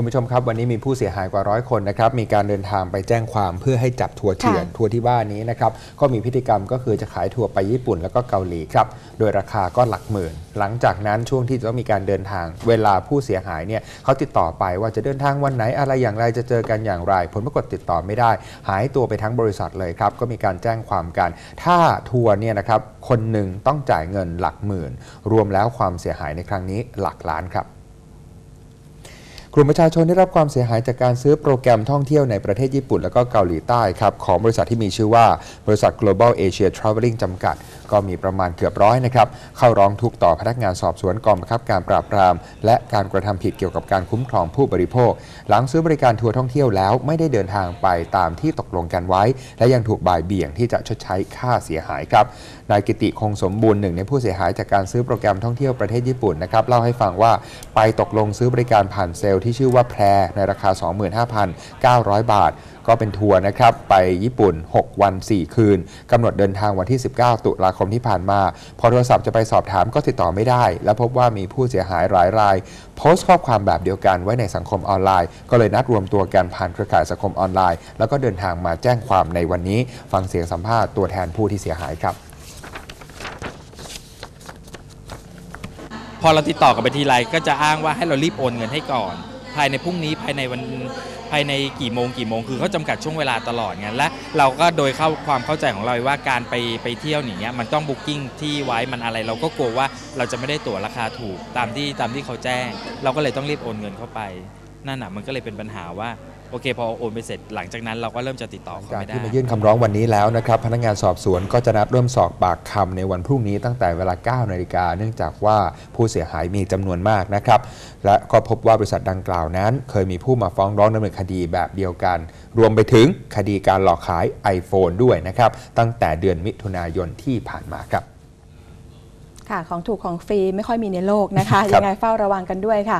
คุณผู้ชมครับวันนี้มีผู้เสียหายกว่าร้อยคนนะครับมีการเดินทางไปแจ้งความเพื่อให้จับทัวร์เถื่อนค่ะทัวร์ที่ว่านี้นะครับก็มีพฤติกรรมก็คือจะขายทัวร์ไปญี่ปุ่นแล้วก็เกาหลีครับโดยราคาก็หลักหมื่น หลังจากนั้นช่วงที่จะต้องมีการเดินทาง เวลาผู้เสียหายเนี่ยเขาติดต่อไปว่าจะเดินทางวันไหนอะไรอย่างไรจะเจอกันอย่างไร ผลปรากฏติดต่อไม่ได้ หายตัวไปทั้งบริษัทเลยครับก็มีการแจ้งความกัน ถ้าทัวร์เนี่ยนะครับคนหนึ่งต้องจ่ายเงินหลักหมื่น รวมแล้วความเสียหายในครั้งนี้หลักล้านครับก ลุ่มประชาชนได้รับความเสียหายจากการซื้อโปรแกรมท่องเที่ยวในประเทศญี่ปุ่น และก็เกาหลีใต้ครับของบริษัทที่มีชื่อว่าบริษัท Global Asia Traveling จำกัด ก็มีประมาณเกือบร้อยนะครับ เข้าร้องทุกข์ต่อพนักงานสอบสวนกองบังคับการปราบปราม และการกระทำผิดเกี่ยวกับการคุ้มครองผู้บริโภค หลังซื้อบริการทัวร์ท่องเที่ยวแล้วไม่ได้เดินทางไปตามที่ตกลงกันไว้ และยังถูกบ่ายเบี่ยงที่จะชดใช้ค่าเสียหายครับนายกิติคงสมบูรณ์หนึ่งในผู้เสียหายจากการซื้อโปรแกรมท่องเที่ยวประเทศญี่ปุ่นนะครับเล่าให้ฟังว่าไปตกลงซื้อบริการผ่านเซลล์ที่ชื่อว่าแพรในราคา 25,900 บาท ก็เป็นทัวร์นะครับ ไปญี่ปุ่น 6 วัน 4 คืนกำหนดเดินทางวันที่ 19 ตุลาคมที่ผ่านมา พอโทรศัพท์จะไปสอบถามก็ติดต่อไม่ได้ และพบว่ามีผู้เสียหายหลายราย โพสต์ข้อความแบบเดียวกันไว้ในสังคมออนไลน์ ก็เลยนัดรวมตัวกันผ่านเครือข่ายสังคมออนไลน์ แล้วก็เดินทางมาแจ้งความในวันนี้ ฟังเสียงสัมภาษณ์ตัวแทนผู้ที่เสียหายครับพอเราติดต่อกับไปทีไรก็จะอ้างว่าให้เรารีบโอนเงินให้ก่อน ภายในพรุ่งนี้ภายในวันภายในกี่โมงกี่โมงคือเขาจำกัดช่วงเวลาตลอดไงและเราก็โดยเข้าความเข้าใจของเราว่าการไปไปเที่ยวอย่างเงี้ยมันต้องบุ๊กิ้งที่ไว้มันอะไรเราก็กลัวว่าเราจะไม่ได้ตั๋วราคาถูกตามที่ตามที่เขาแจ้ง เราก็เลยต้องรีบโอนเงินเข้าไป นั่นน่ะมันก็เลยเป็นปัญหาว่าโอเคพอโอนไปเสร็จหลังจากนั้นเราก็เริ่มจะติดต่อเขาจากไม่ได้ ที่มายื่นคำร้องวันนี้แล้วนะครับพนักงานสอบสวนก็จะนัดเริ่มสอบปากคำในวันพรุ่งนี้ตั้งแต่เวลา 9 นาฬิกาเนื่องจากว่าผู้เสียหายมีจำนวนมากนะครับ และก็พบว่าบริษัทดังกล่าวนั้น เคยมีผู้มาฟ้องร้องดำเนินคดีแบบเดียวกัน รวมไปถึงคดีการหลอกขาย iPhone ด้วยนะครับตั้งแต่เดือนมิถุนายนที่ผ่านมาครับค่ะของถูกของฟรีไม่ค่อยมีในโลกนะคะครับยังไงเฝ้าระวังกันด้วยค่ะ